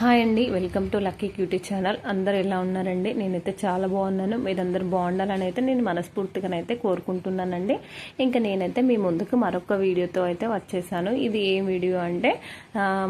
Hi అండి welcome to lucky cutie channel. అందరు ఎలా ఉన్నారండి? నేనైతే చాలా బాగున్నాను. మీరందరూ బాగుండాలని అయితే నేను మనస్ఫూర్తిగానైతే కోరుకుంటున్నానండి. ఇంకా నేనైతే మీ ముందుకు మరొక వీడియోతో అయితే వచ్చేసాను. ఇది ఏ వీడియో అంటే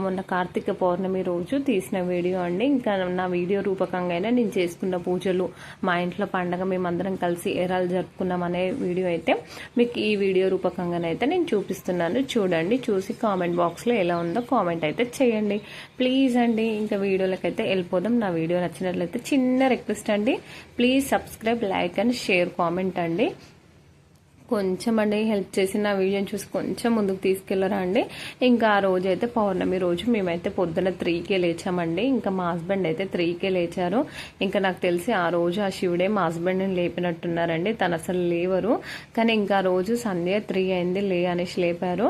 మొన్న కార్తీక పౌర్ణమి రోజు తీసిన వీడియో అండి. ఇంకా నా వీడియో రూపకంగా అయినా నేను చేసుకున్న పూజలు మా ఇంట్లో పండగ మేమందరం కలిసి ఎరాలు జరుపుకున్నాం అనే వీడియో అయితే మీకు ఈ వీడియో రూపకంగానైతే నేను చూపిస్తున్నాను. చూడండి చూసి కామెంట్ బాక్స్లో ఎలా ఉందో కామెంట్ అయితే చేయండి. ప్లీజ్ అండి ఇంకా వీడియోలకు అయితే వెళ్ళిపోదాం. నా వీడియో నచ్చినట్లయితే చిన్న రిక్వెస్ట్ అండి. Please subscribe like and share comment అండి. కొంచెం అండి హెల్ప్ చేసి నా వీడియోని చూసి కొంచెం ముందుకు తీసుకెళ్ళరా అండి? ఇంకా ఆ రోజు అయితే పౌర్ణమి రోజు మేమైతే పొద్దున త్రీకే లేచామండి. ఇంకా మా హస్బెండ్ అయితే త్రీకే లేచారు. ఇంకా నాకు తెలిసి ఆ రోజు ఆ శివుడే మా హస్బెండ్ని లేపినట్టున్నారండి. తను అసలు లేవరు. కానీ ఇంకా ఆ రోజు సంధ్య త్రీ అయింది లే అనేసి లేపారు.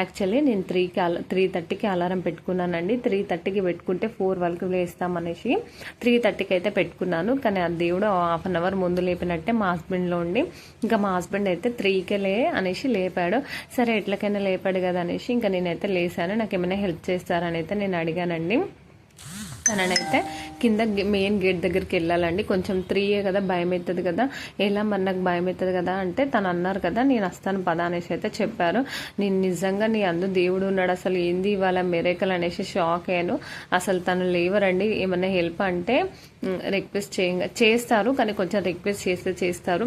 యాక్చువల్లీ నేను త్రీకి అల త్రీ థర్టీకి అలారం పెట్టుకున్నానండి. త్రీ థర్టీకి పెట్టుకుంటే ఫోర్ వరకు లేస్తామనేసి త్రీ థర్టీకి అయితే పెట్టుకున్నాను. కానీ ఆ దేవుడు హాఫ్ అన్ అవర్ ముందు లేపినట్టే మా హస్బెండ్లో ఉండి. ఇంకా మా హస్బెండ్ అయితే త్రీకే లే అనేసి లేపాడు. సరే ఎట్లకైనా లేపాడు కదా అనేసి ఇంకా నేనైతే లేసాను. నాకు ఏమైనా హెల్ప్ చేస్తారని అయితే నేను అడిగానండి. తననైతే కింద మెయిన్ గేట్ దగ్గరికి వెళ్ళాలండి. కొంచెం త్రీయే కదా భయం అవుతుంది కదా. ఎలా మరి నాకు భయం అవుతుంది కదా అంటే తను అన్నారు కదా నేను వస్తాను పద అనేసి అయితే చెప్పారు. నేను నిజంగా నీ అందు దేవుడు ఉన్నాడు. అసలు ఏంది ఇవాళ మెరేకల్ అనేసి షాక్ అయ్యాను. అసలు తను లేవరండి. ఏమైనా హెల్ప్ అంటే రిక్వెస్ట్ చేయ చేస్తారు. కానీ కొంచెం రిక్వెస్ట్ చేస్తే చేస్తారు.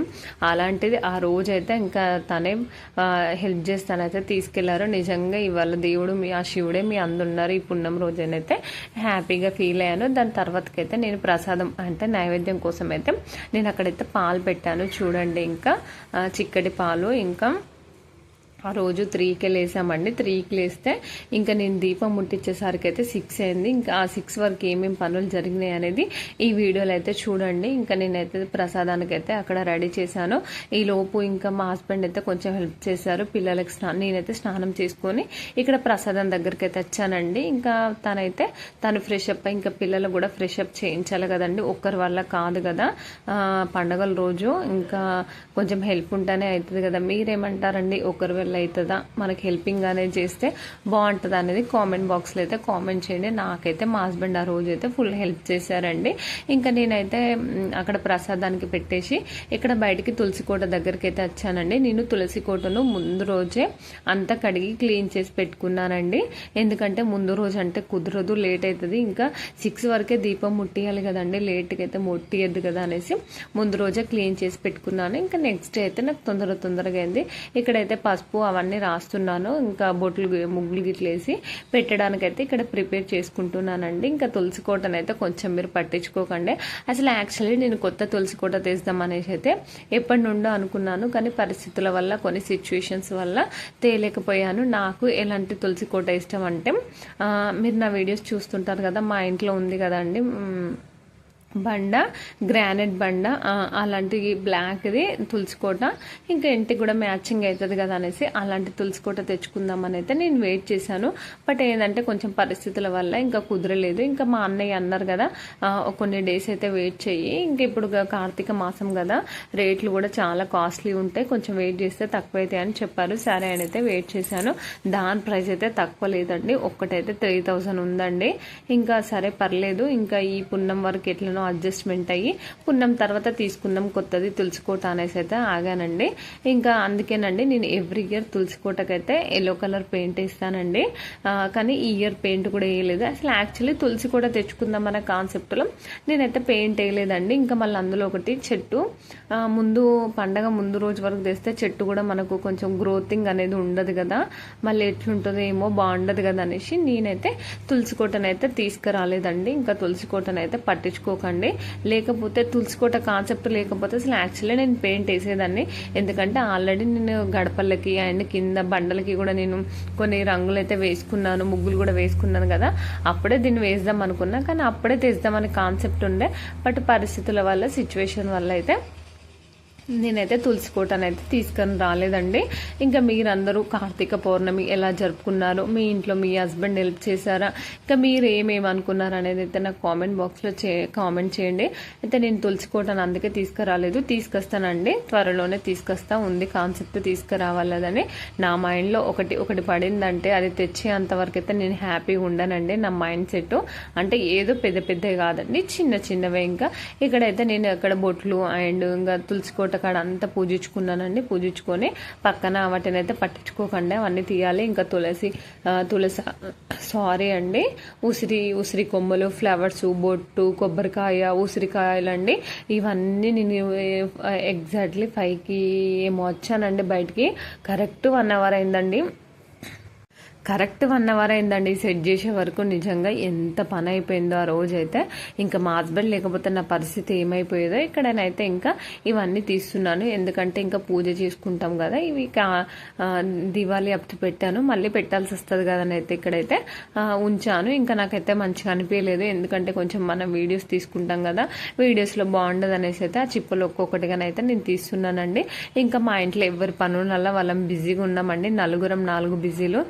అలాంటిది ఆ రోజు అయితే ఇంకా తనే హెల్ప్ చేస్తానైతే తీసుకెళ్ళారు. నిజంగా ఇవాళ దేవుడు మీ ఆ శివుడే మీ అందున్నారు ఈ పుణ్యం రోజునైతే హ్యాపీగా ఫీల్ అయ్యాను దాని తర్వాతకైతే నేను ప్రసాదం అంటే నైవేద్యం కోసం అయితే నేను అక్కడైతే పాలు పెట్టాను. చూడండి ఇంకా చిక్కటి పాలు ఇంకా ఆ రోజు త్రీకి లేసామండి. త్రీకి లేస్తే ఇంకా నేను దీపం ముట్టించేసరికి అయితే సిక్స్ అయింది. ఇంకా ఆ సిక్స్ వరకు ఏమేమి పనులు జరిగినాయి అనేది ఈ వీడియోలో అయితే చూడండి. ఇంకా నేనైతే ప్రసాదానికి అయితే అక్కడ రెడీ చేశాను. ఈ లోపు ఇంకా మా హస్బెండ్ అయితే కొంచెం హెల్ప్ చేశారు. పిల్లలకి స్నానం నేనైతే స్నానం చేసుకొని ఇక్కడ ప్రసాదం దగ్గరికి అయితే వచ్చానండి. ఇంకా తనైతే తను ఫ్రెష్ అప్ ఇంకా పిల్లలు కూడా ఫ్రెష్ అప్ చేయించాలి కదండి. ఒక్కరి వల్ల కాదు కదా. ఆ, పండగల రోజు ఇంకా కొంచెం హెల్ప్ ఉంటేనే అవుతుంది కదా. మీరేమంటారండి? ఒకరి వల్ల అవుతుందా మనకి హెల్పింగ్ అనేది చేస్తే బాగుంటుంది అనేది కామెంట్ బాక్స్లో అయితే కామెంట్ చేయండి. నాకైతే మా హస్బెండ్ ఆ రోజు అయితే ఫుల్ హెల్ప్ చేశారండి. ఇంకా నేనైతే అక్కడ ప్రసాదానికి పెట్టేసి ఇక్కడ బయటికి తులసి కోట దగ్గరికి అయితే వచ్చానండి. నేను తులసి కోటను ముందు రోజే అంతా కడిగి క్లీన్ చేసి పెట్టుకున్నానండి. ఎందుకంటే ముందు రోజు అంటే కుదరదు లేట్ అవుతుంది ఇంకా సిక్స్ వరకే దీపం ముట్టియాలి కదండి. లేట్గా అయితే ముట్టియద్దు కదా అనేసి ముందు రోజే క్లీన్ చేసి పెట్టుకున్నాను. ఇంకా నెక్స్ట్ డే అయితే నాకు తొందర తొందరగా అయింది. ఇక్కడైతే పసుపు అవన్నీ రాస్తున్నాను. ఇంకా బొట్లు గి- ముగ్గులు గిట్లేసి పెట్టడానికి అయితే ఇక్కడ ప్రిపేర్ చేసుకుంటున్నానండి. ఇంకా తులసి కోటను అయితే కొంచెం మీరు పట్టించుకోకండి. అసలు యాక్చువల్లీ నేను కొత్త తులసి కోట తీద్దాం అనేసి అయితే ఎప్పటి నుండో అనుకున్నాను. కానీ పరిస్థితుల వల్ల కొన్ని సిచ్యువేషన్స్ వల్ల తేలేకపోయాను. నాకు ఎలాంటి తులసి కోట ఇష్టం అంటే మీరు నా వీడియోస్ చూస్తుంటారు కదా మా ఇంట్లో ఉంది కదండి. బండ గ్రానైట్ బండ అలాంటి బ్లాక్ది తులసికోట ఇంకా ఇంటికి కూడా మ్యాచింగ్ అవుతుంది కదా అనేసి అలాంటి తులసికోట తెచ్చుకుందామని అయితే నేను వెయిట్ చేశాను. బట్ ఏంటంటే కొంచెం పరిస్థితుల వల్ల ఇంకా కుదరలేదు. ఇంకా మా అన్నయ్య అన్నారు కదా కొన్ని డేస్ అయితే వెయిట్ చెయ్యి. ఇంకా ఇప్పుడు కార్తీక మాసం కదా రేట్లు కూడా చాలా కాస్ట్లీ ఉంటాయి. కొంచెం వెయిట్ చేస్తే తక్కువ అవుతాయి అని చెప్పారు. సరే అని అయితే వెయిట్ చేశాను. దాని ప్రైస్ అయితే తక్కువ లేదండి. ఒక్కటైతే త్రీ థౌజండ్ ఉందండి. ఇంకా సరే పర్లేదు. ఇంకా ఈ పున్నం వరకు ఎట్లనో అడ్జస్ట్మెంట్ అయ్యి పున్నం తర్వాత తీసుకుందాం కొత్తది తులసికోట అనేసి అయితే ఆగానండి. ఇంకా అందుకేనండి నేను ఎవ్రీ ఇయర్ తులసికోటకైతే ఎల్లో కలర్ పెయింట్ ఇస్తానండి కానీ ఈ ఇయర్ పెయింట్ కూడా వేయలేదు. అసలు యాక్చువల్లీ తులసి కూడా తెచ్చుకుందాం అనే కాన్సెప్ట్లో నేనైతే పెయింట్ వేయలేదండి. ఇంకా మళ్ళీ అందులో ఒకటి చెట్టు. ముందు పండగ ముందు రోజు వరకు తెస్తే చెట్టు కూడా మనకు కొంచెం గ్రోతింగ్ అనేది ఉండదు కదా. మళ్ళీ ఎట్లుంటుందో ఏమో బాగుండదు కదా అనేసి నేనైతే తులసి కోటనైతే తీసుకురాలేదండి. ఇంకా తులసి కోటనైతే పట్టించుకోకండి. లేకపోతే తులసి కోట కాన్సెప్ట్ లేకపోతే అసలు యాక్చువల్లీ నేను పెయింట్ వేసేదాన్ని. ఎందుకంటే ఆల్రెడీ నేను గడపలకి అండ్ కింద బండలకి కూడా నేను కొన్ని రంగులు అయితే వేసుకున్నాను ముగ్గులు కూడా వేసుకున్నాను కదా. అప్పుడే దీన్ని వేద్దాం అనుకున్నా కానీ అప్పుడే తెద్దామని కాన్సెప్ట్ ఉండే. బట్ పరిస్థితుల వల్ల సిచ్యువేషన్ వల్ల అయితే నేనైతే తులసి కోటను అయితే తీసుకొని రాలేదండి. ఇంకా మీరందరూ కార్తీక పౌర్ణమి ఎలా జరుపుకున్నారు మీ ఇంట్లో మీ హస్బెండ్ హెల్ప్ చేశారా ఇంకా మీరు ఏమేమి అనుకున్నారు అనేది అయితే నాకు కామెంట్ బాక్స్లో చే కామెంట్ చేయండి. అయితే నేను తులసి కోటను అందుకే తీసుకురాలేదు తీసుకొస్తానండి. త్వరలోనే తీసుకొస్తా ఉంది కాన్సెప్ట్ తీసుకురావాలని నా మైండ్లో ఒకటి ఒకటి పడిందంటే అది తెచ్చేంతవరకు అయితే నేను హ్యాపీగా ఉండనండి నా మైండ్ సెట్. అంటే ఏదో పెద్ద పెద్దవి కాదండి చిన్న చిన్నవే ఇంకా. ఇక్కడైతే నేను అక్కడ బొట్లు అండ్ ఇంకా తులసి కోట కాడ అంతా పూజించుకున్నానండి. పూజించుకొని పక్కన వాటిని అయితే పట్టించుకోకండి. అవన్నీ తీయాలి. ఇంకా తులసి తులసి సారీ అండి. ఉసిరి ఉసిరి కొమ్మలు ఫ్లవర్స్ బొట్టు కొబ్బరికాయ ఉసిరికాయలండి. ఇవన్నీ నేను ఎగ్జాక్ట్లీ ఫైవ్కి ఏమో వచ్చానండి బయటికి. కరెక్ట్ వన్ అవర్ అయిందండి. కరెక్ట్ వన్ అవర్ అయిందండి. సెట్ చేసే వరకు నిజంగా ఎంత పని అయిపోయిందో ఆ రోజు అయితే ఇంకా మా హస్బెండ్ లేకపోతే నా పరిస్థితి ఏమైపోయేదో ఇక్కడనైతే ఇంకా ఇవన్నీ తీస్తున్నాను. ఎందుకంటే ఇంకా పూజ చేసుకుంటాం కదా. ఇవి దివాళీ అప్పు పెట్టాను. మళ్ళీ పెట్టాల్సి వస్తుంది కదా అయితే ఇక్కడైతే ఉంచాను. ఇంకా నాకైతే మంచిగా అనిపించలేదు. ఎందుకంటే కొంచెం మనం వీడియోస్ తీసుకుంటాం కదా. వీడియోస్లో బాగుండదు అనేసి అయితే ఆ చిప్పలు ఒక్కొక్కటిగానైతే నేను తీస్తున్నానండి. ఇంకా మా ఇంట్లో ఎవరి పనుల వాళ్ళం బిజీగా ఉన్నామండి. నలుగురం నాలుగు బిజీలు.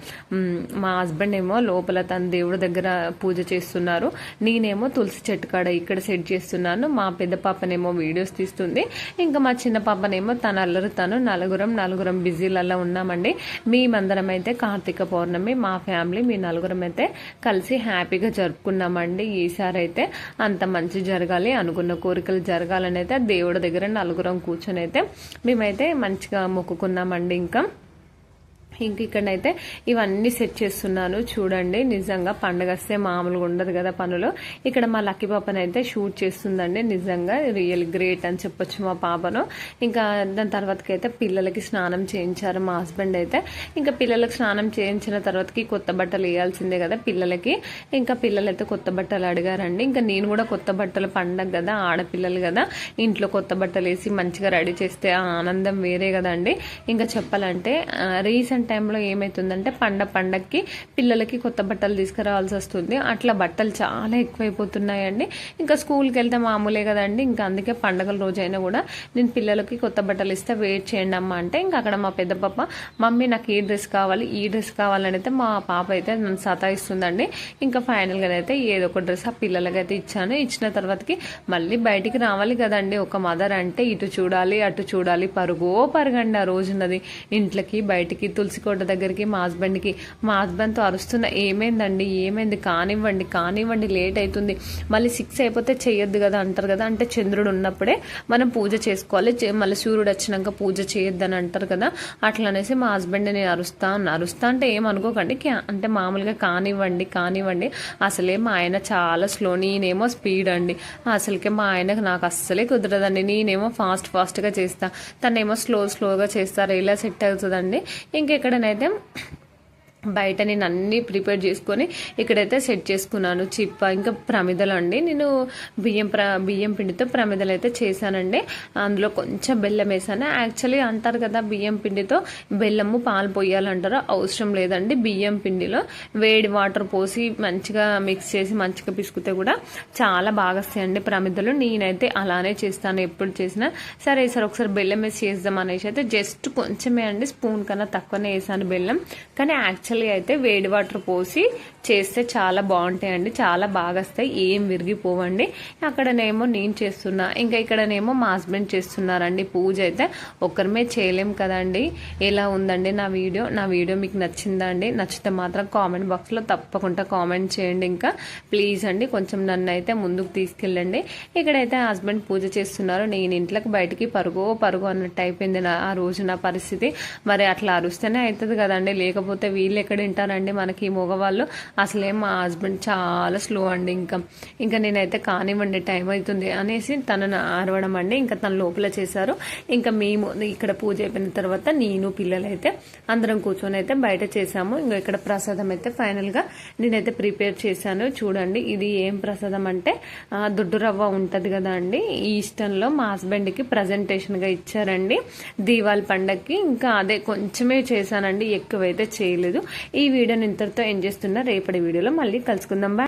మా హస్బెండ్ ఏమో లోపల తన దేవుడి దగ్గర పూజ చేస్తున్నారు. నేనేమో తులసి చెట్టు కాడ ఇక్కడ సెట్ చేస్తున్నాను. మా పెద్ద పాపనేమో వీడియోస్ తీస్తుంది. ఇంకా మా చిన్న పాపనేమో తన అల్లరు తను నలుగురం నలుగురం బిజీలలో ఉన్నామండి. మేమందరం అయితే కార్తీక పౌర్ణమి మా ఫ్యామిలీ మీ నలుగురం అయితే కలిసి హ్యాపీగా జరుపుకున్నామండి. ఈసారి అయితే అంత మంచి జరగాలి అనుకున్న కోరికలు జరగాలని అయితే దేవుడి దగ్గర నలుగురం కూర్చొని అయితే మేమైతే మంచిగా మొక్కుకున్నామండి. ఇంకా ఇంక ఇక్కడనైతే ఇవన్నీ సెట్ చేస్తున్నాను. చూడండి నిజంగా పండగ వస్తే మామూలుగా ఉండదు కదా పనులు. ఇక్కడ మా లక్కీ పాపను అయితే షూట్ చేస్తుందండి నిజంగా రియల్ గ్రేట్ అని చెప్పొచ్చు మా పాపను. ఇంకా దాని తర్వాతకైతే అయితే పిల్లలకి స్నానం చేయించారు మా హస్బెండ్ అయితే. ఇంకా పిల్లలకు స్నానం చేయించిన తర్వాతకి కొత్త బట్టలు వేయాల్సిందే కదా పిల్లలకి. ఇంకా పిల్లలైతే కొత్త బట్టలు అడిగారండి. ఇంకా నేను కూడా కొత్త బట్టలు పండగ కదా ఆడపిల్లలు కదా. ఇంట్లో కొత్త బట్టలు వేసి మంచిగా రెడీ చేస్తే ఆనందం వేరే కదండి. ఇంకా చెప్పాలంటే రీసెంట్ టైంలో ఏమవుతుందంటే పండ పండగకి పిల్లలకి కొత్త బట్టలు తీసుకురావాల్సి వస్తుంది. అట్లా బట్టలు చాలా ఎక్కువైపోతున్నాయండి. ఇంకా స్కూల్కి వెళ్తే మామూలే కదండి. ఇంకా అందుకే పండగల రోజైనా కూడా నేను పిల్లలకి కొత్త బట్టలు ఇస్తే వెయిట్ చేయండి అమ్మ అంటే ఇంకా అక్కడ మా పెద్ద పాప మమ్మీ నాకు ఈ డ్రెస్ కావాలి ఈ డ్రెస్ కావాలని అయితే మా పాప అయితే నన్ను సతాయిస్తుందండి. ఇంకా ఫైనల్గా అయితే ఏదో ఒక డ్రెస్ ఆ పిల్లలకి అయితే ఇచ్చాను. ఇచ్చిన తర్వాతకి మళ్ళీ బయటికి రావాలి కదండి. ఒక మదర్ అంటే ఇటు చూడాలి అటు చూడాలి. పరుగో పరుగండి ఆ రోజున్నది. ఇంట్లోకి బయటికి తులసి తులసికోట దగ్గరికి మా హస్బెండ్కి. మా హస్బెండ్తో అరుస్తున్న ఏమైందండి? ఏమైంది? కానివ్వండి కానివ్వండి లేట్ అవుతుంది మళ్ళీ సిక్స్ అయిపోతే చేయొద్దు కదా అంటారు కదా. అంటే చంద్రుడు ఉన్నప్పుడే మనం పూజ చేసుకోవాలి. మళ్ళీ సూర్యుడు వచ్చినాక పూజ చేయొద్దని అంటారు కదా. అట్లా అనేసి మా హస్బెండ్ నేను అరుస్తా అరుస్తా అంటే ఏమనుకోకండి అంటే మామూలుగా కానివ్వండి కానివ్వండి. అసలే మా ఆయన చాలా స్లో నేనేమో స్పీడ్ అండి. అసలుకే మా ఆయనకు నాకు అస్సలే కుదరదండి. నేనేమో ఫాస్ట్ ఫాస్ట్గా చేస్తా. తనేమో స్లో స్లోగా చేస్తారు ఇలా సెట్ అవుతుందండి. ఇంకే ఇక్కడనైతే బయట నేను అన్నీ ప్రిపేర్ చేసుకొని ఇక్కడైతే సెట్ చేసుకున్నాను. చిప్ప ఇంకా ప్రమిదలు అండి. నేను బియ్యం ప్ర బియ్యం పిండితో ప్రమిదలు అయితే చేశానండి. అందులో కొంచెం బెల్లం వేసాను యాక్చువల్లీ అంటారు కదా బియ్యం పిండితో బెల్లము పాలు పోయాలంటారు అవసరం లేదండి. బియ్యం పిండిలో వేడి వాటర్ పోసి మంచిగా మిక్స్ చేసి మంచిగా పిసుకుతే కూడా చాలా బాగా వస్తాయండి ప్రమిదలు. నేనైతే అలానే చేస్తాను. ఎప్పుడు చేసినా సరే సార్ ఒకసారి బెల్లం వేసి చేద్దాం అనేసి అయితే జస్ట్ కొంచెమే అండి. స్పూన్ కన్నా తక్కువనే వేసాను బెల్లం. కానీ యాక్చువల్ యాక్చువల్లీ అయితే వేడి వాటర్ పోసి చేస్తే చాలా బాగుంటాయండి. చాలా బాగా వస్తాయి ఏం విరిగిపోవండి. అక్కడనేమో నేను చేస్తున్నా ఇంకా ఇక్కడనేమో మా హస్బెండ్ చేస్తున్నారండి పూజ అయితే. ఒక్కరిమే చేయలేం కదండి. ఎలా ఉందండి నా వీడియో? నా వీడియో మీకు నచ్చిందా అండి? నచ్చితే మాత్రం కామెంట్ బాక్స్లో తప్పకుండా కామెంట్ చేయండి ఇంకా. ప్లీజ్ అండి కొంచెం నన్ను అయితే ముందుకు తీసుకెళ్ళండి. ఇక్కడైతే హస్బెండ్ పూజ చేస్తున్నారు. నేను ఇంట్లోకి బయటికి పరుగు పరుగు అన్నట్టు అయిపోయింది నా ఆ రోజు నా పరిస్థితి. మరి అట్లా అరుస్తేనే అవుతుంది కదండి. లేకపోతే వీళ్ళు ఎక్కడ వింటారండి మనకి మగవాళ్ళు? అసలే మా హస్బెండ్ చాలా స్లో అండి ఇంకా. ఇంకా నేనైతే కానివ్వండి టైం అవుతుంది అనేసి తనను అరవడం అండి. ఇంకా తన లోపల చేశారు. ఇంకా మేము ఇక్కడ పూజ అయిపోయిన తర్వాత నేను పిల్లలైతే అందరం కూర్చొని అయితే బయట చేసాము ఇంకా ఇక్కడ ప్రసాదం అయితే ఫైనల్గా నేనైతే ప్రిపేర్ చేశాను. చూడండి ఇది ఏం ప్రసాదం అంటే దుడ్డు రవ్వ ఉంటుంది కదా అండి. ఈ ఇష్టంలో మా హస్బెండ్కి ప్రజెంటేషన్గా ఇచ్చారండి. దీవాళి పండగకి ఇంకా అదే కొంచెమే చేశానండి ఎక్కువైతే చేయలేదు. ఈ వీడియోని ఇంతటితో ఎండ్ చేస్తున్నా. రేపటి వీడియోలో మళ్ళీ కలుసుకుందాం. బాయ్